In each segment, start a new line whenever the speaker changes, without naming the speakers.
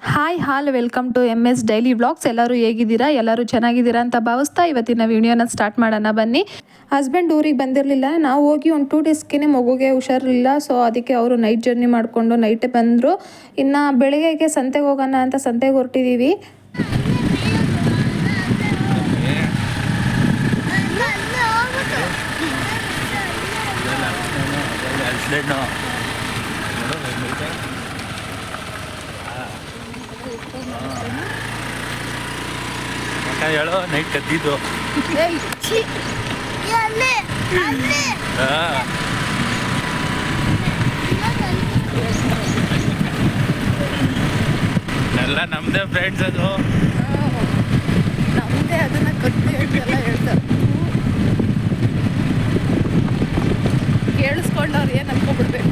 Hi all welcome to M S daily vlogs ಎಲ್ಲರೂ ಹೇಗಿದ್ದೀರಾ ಎಲ್ಲರೂ ಚೆನ್ನಾಗಿದ್ದೀರಾ ಅಂತ ಭಾವಿಸ್ತಾ ಇವತ್ತಿನ ವಿಡಿಯೋನ ಸ್ಟಾರ್ಟ್ ಮಾಡೋಣ ಬನ್ನಿ ಹಸ್ಬೆಂಡ್ ಊರಿಗೆ ಬಂದಿರಲಿಲ್ಲ ನಾವು ಹೋಗಿ ಒಂದು ಟೂ ಡೇಸ್ಗೆ ಮಗುಗೆ ಹುಷಾರಿಲ್ಲ ಸೊ ಅದಕ್ಕೆ ಅವರು ನೈಟ್ ಜರ್ನಿ ಮಾಡಿಕೊಂಡು ನೈಟೇ ಬಂದರು ಇನ್ನು ಬೆಳಗ್ಗೆಗೆ ಸಂತೆಗೆ ಹೋಗೋಣ ಅಂತ ಸಂತೆಗೆ ಹೊರಟಿದ್ದೀವಿ
ಹೇಳೋ ನೈಟ್ ಕದ್ದಿದ್ದು. ಎಲ್ಲ ನಮ್ದೇ ಫ್ರೆಂಡ್ಸ್ ಅದು.
ನಮ್ಮದೇ ಅದನ್ನ ಕದ್ದು ಎಲ್ಲ ಹೇಳ್ತಾರೆ. ಕೇಳಿಸ್ಕೊಂಡು ಅವ್ರು ಏನು ಅನ್ಕೊಬಿಡ್ಬೇಕು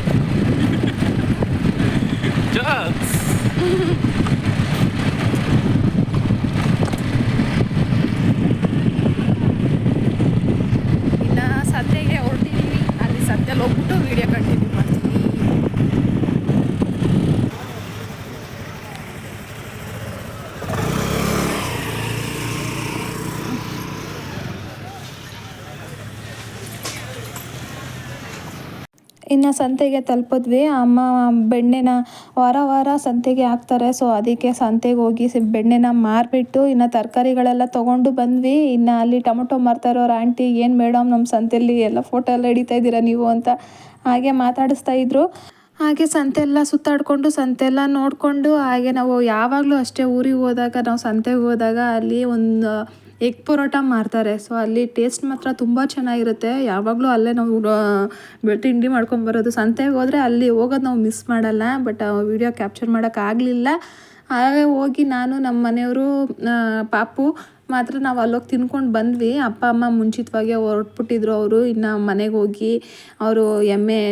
Jokes.
ಇನ್ನು ಸಂತೆಗೆ ಹೊರಟಿದ್ದೀವಿ ಅಲ್ಲಿ ಸಂತೆಯಲ್ಲಿ ಹೋಗ್ಬಿಟ್ಟು ವಿಡಿಯೋ ಕಂಟಿನ್ಯೂ ಮಾಡ್ತೀವಿ ಇನ್ನು ಸಂತೆಗೆ ತಲುಪಿದ್ವಿ. ಅಮ್ಮ ಬೆಣ್ಣೆನ ವಾರ ವಾರ ಸಂತೆಗೆ ಹಾಕ್ತಾರೆ. ಸೊ ಅದಕ್ಕೆ ಸಂತೆಗೆ ಹೋಗಿ ಬೆಣ್ಣೆನ ಮಾರಿಬಿಟ್ಟು ಇನ್ನು ತರಕಾರಿಗಳೆಲ್ಲ ತೊಗೊಂಡು ಬಂದ್ವಿ. ಇನ್ನು ಅಲ್ಲಿ ಟೊಮೊಟೊ ಮಾರ್ತಾ ಇರೋರು ಆಂಟಿ, ಏನು ಮೇಡಮ್ ನಮ್ಮ ಸಂತೆಯಲ್ಲಿ ಎಲ್ಲ ಫೋಟೋ ಎಲ್ಲ ಹಿಡಿತಾ ಇದ್ದೀರಾ ನೀವು? ಅಂತ ಹಾಗೆ ಮಾತಾಡಿಸ್ತಾ ಇದ್ರು. ಹಾಗೆ ಸಂತೆ ಎಲ್ಲ ಸುತ್ತಾಡಿಕೊಂಡು, ಸಂತೆ ಎಲ್ಲ ನೋಡಿಕೊಂಡು, ಹಾಗೆ ನಾವು ಯಾವಾಗಲೂ ಅಷ್ಟೇ ಊರಿಗೆ ಹೋದಾಗ, ನಾವು ಸಂತೆಗೆ ಹೋದಾಗ ಅಲ್ಲಿ ಒಂದು ಎಗ್ ಪರೋಟ ಮಾರ್ತಾರೆ ಸೊ ಅಲ್ಲಿ ಟೇಸ್ಟ್ ಮಾತ್ರ ತುಂಬ ಚೆನ್ನಾಗಿರುತ್ತೆ. ಯಾವಾಗಲೂ ಅಲ್ಲೇ ನಾವು ತಿಂಡಿ ಮಾಡ್ಕೊಂಬರೋದು ಸಂತೆಗೆ ಹೋದರೆ ಅಲ್ಲಿ ಹೋಗೋದು ನಾವು ಮಿಸ್ ಮಾಡಲ್ಲ. ಬಟ್ ವಿಡಿಯೋ ಕ್ಯಾಪ್ಚರ್ ಮಾಡೋಕ್ಕಾಗಲಿಲ್ಲ ಹಾಗೆ ಹೋಗಿ ನಾನು ನಮ್ಮ ಮನೆಯವರು ಪಾಪು ಮಾತ್ರ ನಾವು ಅಲ್ಲೋಗಿ ತಿನ್ಕೊಂಡು ಬಂದ್ವಿ. ಅಪ್ಪ, ಅಮ್ಮ ಮುಂಚಿತವಾಗಿ ಹೊರಟ್ಬಿಟ್ಟಿದ್ರು ಅವರು. ಇನ್ನು ಮನೆಗೆ ಹೋಗಿ ಅವರು ಎಮ್ಮೆ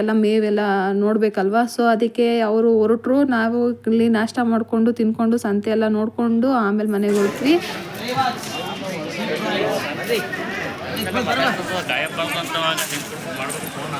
ಎಲ್ಲ ಮೇವೆಲ್ಲ ನೋಡಬೇಕಲ್ವ? ಸೊ ಅದಕ್ಕೆ ಅವರು ಹೊರಟರು. ನಾವು ಇಲ್ಲಿ ನಾಷ್ಟ ಮಾಡಿಕೊಂಡು ತಿನ್ಕೊಂಡು ಸಂತೆ ಎಲ್ಲ ನೋಡಿಕೊಂಡು ಆಮೇಲೆ ಮನೆಗೆ ಹೊರಟ್ವಿ
ಗಾಯಪ್ಪ ಅಂತವಾಗ ನಿಂತ್ಕೊಂಡು ಮಾಡ್ಬೇಕು ಫೋನ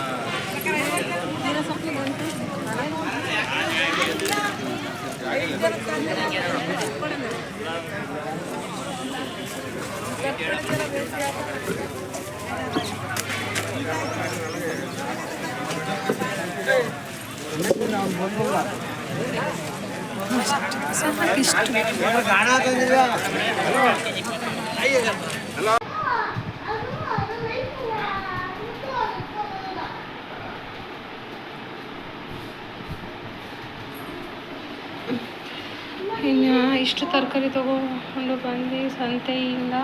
ಇನ್ನು ಇಷ್ಟು ತರಕಾರಿ ತಗೊಂಡು ಬಂದ್ವಿ ಸಂತೆಯಿಂದ.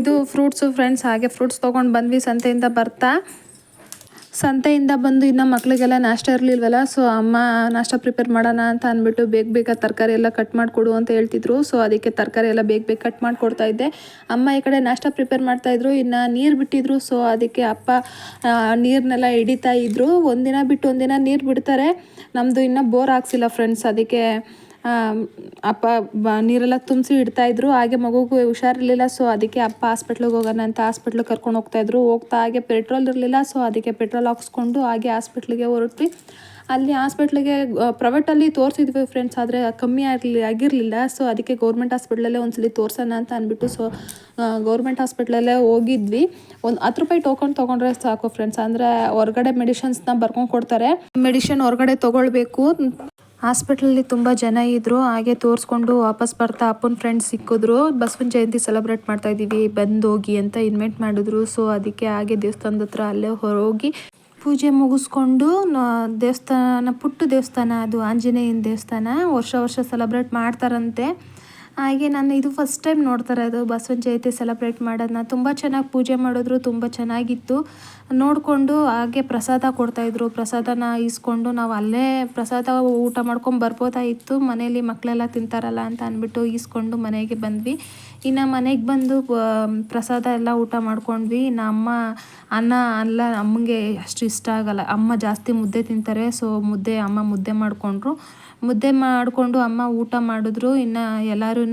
ಇದು ಫ್ರೂಟ್ಸು ಫ್ರೆಂಡ್ಸ್ ಹಾಗೆ ಫ್ರೂಟ್ಸ್ ತೊಗೊಂಡು ಬಂದ್ವಿ ಸಂತೆಯಿಂದ ಬರ್ತಾ. ಸಂತೆಯಿಂದ ಬಂದು ಇನ್ನು ಮಕ್ಕಳಿಗೆಲ್ಲ ನಾಷ್ಟ ಇರಲಿಲ್ವಲ್ಲ ಸೊ ಅಮ್ಮ ನಾಷ್ಟ ಪ್ರಿಪೇರ್ ಮಾಡೋಣ ಅಂತ ಅಂದ್ಬಿಟ್ಟು ಬೇಗ ಬೇಗ ತರಕಾರಿ ಎಲ್ಲ ಕಟ್ ಮಾಡಿಕೊಡು ಅಂತ ಹೇಳ್ತಿದ್ರು. ಸೊ ಅದಕ್ಕೆ ತರಕಾರಿ ಎಲ್ಲ ಬೇಗ ಬೇಗ ಕಟ್ ಮಾಡಿಕೊಡ್ತಾ ಇದ್ದೆ. ಅಮ್ಮ ಈ ಕಡೆ ನಾಷ್ಟ ಪ್ರಿಪೇರ್ ಮಾಡ್ತಾಯಿದ್ರು ಇನ್ನು ನೀರು ಬಿಟ್ಟಿದ್ರು. ಸೊ ಅದಕ್ಕೆ ಅಪ್ಪ ನೀರನ್ನೆಲ್ಲ ಹಿಡಿತಾ ಇದ್ದರು ಒಂದಿನ ಬಿಟ್ಟು ಒಂದಿನ ನೀರು ಬಿಡ್ತಾರೆ. ನಮ್ಮದು ಇನ್ನೂ ಬೋರ್ ಹಾಕ್ಸಿಲ್ಲ ಫ್ರೆಂಡ್ಸ್ ಅದಕ್ಕೆ ಅಪ್ಪ ಬ ನೀರೆಲ್ಲ ತುಂಬಿಸಿ ಇಡ್ತಾ ಇದ್ರು. ಹಾಗೆ ಮಗುಗೂ ಹುಷಾರಿರ್ಲಿಲ್ಲ. ಸೊ ಅದಕ್ಕೆ ಅಪ್ಪ ಹಾಸ್ಪಿಟ್ಲಿಗೆ ಹೋಗೋಣ ಅಂತ ಹಾಸ್ಪಿಟ್ಲಿಗೆ ಕರ್ಕೊಂಡು ಹೋಗ್ತಾ ಇದ್ರು. ಹೋಗ್ತಾ ಹಾಗೆ ಪೆಟ್ರೋಲ್ ಇರಲಿಲ್ಲ. ಸೊ ಅದಕ್ಕೆ ಪೆಟ್ರೋಲ್ ಹಾಕ್ಸ್ಕೊಂಡು ಹಾಗೆ ಹಾಸ್ಪಿಟ್ಲಿಗೆ ಹೊರಟ್ವಿ. ಅಲ್ಲಿ ಹಾಸ್ಪಿಟ್ಲಿಗೆ ಪ್ರೈವೇಟಲ್ಲಿ ತೋರಿಸಿದ್ವಿ ಫ್ರೆಂಡ್ಸ್ ಆದರೆ ಕಮ್ಮಿ ಆಗಲಿ, ಆಗಿರಲಿಲ್ಲ. ಸೊ ಅದಕ್ಕೆ ಗೌರ್ಮೆಂಟ್ ಹಾಸ್ಪಿಟ್ಲಲ್ಲೇ ಒಂದ್ಸಲಿ ತೋರ್ಸೋಣ ಅಂತ ಅಂದ್ಬಿಟ್ಟು ಸೊ ಗೌರ್ಮೆಂಟ್ ಹಾಸ್ಪಿಟ್ಲಲ್ಲೇ ಹೋಗಿದ್ವಿ. ಒಂದು ಹತ್ತು ರೂಪಾಯಿ ಟೋಕನ್ ತೊಗೊಂಡ್ರೆ ಸಾಕು ಫ್ರೆಂಡ್ಸ್ ಅಂದರೆ ಹೊರಗಡೆ ಮೆಡಿಷನ್ಸ್ನ ಬರ್ಕೊಂಡು ಕೊಡ್ತಾರೆ. ಮೆಡಿಷನ್ ಹೊರಗಡೆ ತೊಗೊಳ್ಬೇಕು. ಹಾಸ್ಪಿಟ್ಲಲ್ಲಿ ತುಂಬ ಜನ ಇದ್ದರು ಹಾಗೆ ತೋರಿಸ್ಕೊಂಡು ವಾಪಸ್ ಬರ್ತಾ ಅಪ್ಪನ ಫ್ರೆಂಡ್ಸ್ ಸಿಕ್ಕಿದ್ರು. ಬಸವನ ಜಯಂತಿ ಸೆಲೆಬ್ರೇಟ್ ಮಾಡ್ತಾ ಇದ್ದೀವಿ, ಬಂದು ಹೋಗಿ ಅಂತ ಇನ್ವೈಟ್ ಮಾಡಿದ್ರು. ಸೊ ಅದಕ್ಕೆ ಹಾಗೆ ದೇವಸ್ಥಾನದ ಹತ್ರ ಅಲ್ಲೇ ಹೋಗಿ ಪೂಜೆ ಮುಗಿಸ್ಕೊಂಡು ದೇವಸ್ಥಾನ, ಪುಟ್ಟು ದೇವಸ್ಥಾನ ಅದು ಆಂಜನೇಯನ ದೇವಸ್ಥಾನ, ವರ್ಷ ವರ್ಷ ಸೆಲೆಬ್ರೇಟ್ ಮಾಡ್ತಾರಂತೆ. ಹಾಗೆ ನಾನು ಇದು ಫಸ್ಟ್ ಟೈಮ್ ನೋಡ್ತಾರೆ ಅದು ಬಸವನ ಜಯಂತಿ ಸೆಲೆಬ್ರೇಟ್ ಮಾಡೋದನ್ನ. ತುಂಬ ಚೆನ್ನಾಗಿ ಪೂಜೆ ಮಾಡಿದ್ರು, ತುಂಬ ಚೆನ್ನಾಗಿತ್ತು. ನೋಡಿಕೊಂಡು ಹಾಗೆ ಪ್ರಸಾದ ಕೊಡ್ತಾಯಿದ್ರು ಪ್ರಸಾದನ ಇಸ್ಕೊಂಡು ನಾವು ಅಲ್ಲೇ ಪ್ರಸಾದ ಊಟ ಮಾಡ್ಕೊಂಡು ಬರ್ಬೋದಾಯಿತ್ತು ಮನೇಲಿ ಮಕ್ಕಳೆಲ್ಲ ತಿಂತಾರಲ್ಲ ಅಂತ ಅಂದ್ಬಿಟ್ಟು ಈಸ್ಕೊಂಡು ಮನೆಗೆ ಬಂದ್ವಿ. ಇನ್ನು ಮನೆಗೆ ಬಂದು ಪ್ರಸಾದ ಎಲ್ಲ ಊಟ ಮಾಡ್ಕೊಂಡ್ವಿ. ನಮ್ಮ ಅಮ್ಮ, ಅನ್ನ ಅಲ್ಲ ಅಮ್ಮಂಗೆ ಅಷ್ಟು ಇಷ್ಟ ಆಗಲ್ಲ. ಅಮ್ಮ ಜಾಸ್ತಿ ಮುದ್ದೆ ತಿಂತಾರೆ. ಸೊ ಮುದ್ದೆ, ಅಮ್ಮ ಮುದ್ದೆ ಮಾಡಿಕೊಂಡ್ರು. ಮುದ್ದೆ ಮಾಡಿಕೊಂಡು ಅಮ್ಮ ಊಟ ಮಾಡಿದ್ರು. ಇನ್ನು ಎಲ್ಲರೂ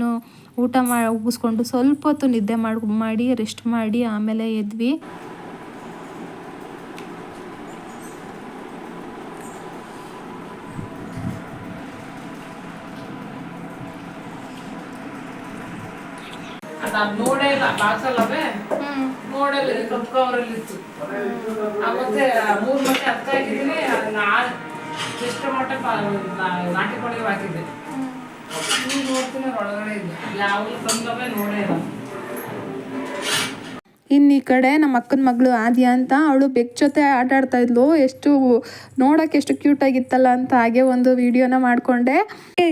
ಊಟ ಮಾಡಿ ಮುಗಿಸ್ಕೊಂಡು ಸ್ವಲ್ಪ ಹೊತ್ತು ನಿದ್ದೆ ಮಾಡಿ ಮಾಡಿ ರೆಸ್ಟ್ ಮಾಡಿ ಆಮೇಲೆ ಎದ್ವಿ.
ನಾನು ನೋಡೇ ಇಲ್ಲ ಬಾಕ್ಸಲ್ಲವೇ ನೋಡಲ್ಲ ಕಪ್ ಕವರಲ್ಲಿ ಇತ್ತು ಮತ್ತೆ ಮೂರು ಮತ್ತೆ ಅಕ್ಕ ಆಗಿದ್ದೀನಿ ನಾನು ಎಷ್ಟು ಮಟ್ಟ ನಾಟಿ ಕೊಡಿಗೆ ಹಾಕಿದ್ದೆ ನೀವು ನೋಡ್ತೀನಿ ಒಳಗಡೆ ಇದೆ. ಯಾವ್ದು ತಂದವೇ ನೋಡೇ ಇಲ್ಲ.
ಇನ್ನು ಈ ಕಡೆ ನಮ್ಮ ಅಕ್ಕನ ಮಗಳು ಆದ್ಯ ಅಂತ ಅವಳು ಬೆಕ್ ಜೊತೆ ಆಟ ಆಡ್ತಾ ಇದ್ಲು. ಎಷ್ಟು ನೋಡೋಕೆ ಎಷ್ಟು ಕ್ಯೂಟ್ ಆಗಿತ್ತಲ್ಲ ಅಂತ ಹಾಗೆ ಒಂದು ವಿಡಿಯೋನ ಮಾಡಿಕೊಂಡೆ.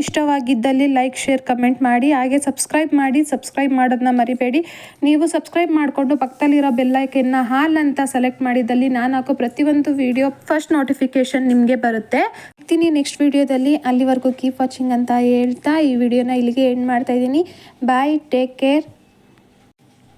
ಇಷ್ಟವಾಗಿದ್ದಲ್ಲಿ ಲೈಕ್ ಶೇರ್ ಕಮೆಂಟ್ ಮಾಡಿ. ಹಾಗೆ ಸಬ್ಸ್ಕ್ರೈಬ್ ಮಾಡಿ. ಸಬ್ಸ್ಕ್ರೈಬ್ ಮಾಡೋದನ್ನ ಮರಿಬೇಡಿ. ನೀವು ಸಬ್ಸ್ಕ್ರೈಬ್ ಮಾಡಿಕೊಂಡು ಪಕ್ಕದಲ್ಲಿರೋ ಬೆಲ್ಲೈಕನ್ನ ಹಾಲ್ ಅಂತ ಸೆಲೆಕ್ಟ್ ಮಾಡಿದಲ್ಲಿ ನಾನು ಹಾಕೋ ಪ್ರತಿಯೊಂದು ವಿಡಿಯೋ ಫಸ್ಟ್ ನೋಟಿಫಿಕೇಶನ್ ನಿಮಗೆ ಬರುತ್ತೆ. ಸಿಗ್ತೀನಿ ನೆಕ್ಸ್ಟ್ ವಿಡಿಯೋದಲ್ಲಿ ಅಲ್ಲಿವರೆಗೂ ಕೀಪ್ ವಾಚಿಂಗ್ ಅಂತ ಹೇಳ್ತಾ ಈ ವಿಡಿಯೋನ ಇಲ್ಲಿಗೆ ಎಂಡ್ ಮಾಡ್ತಾ ಇದ್ದೀನಿ. Bye take care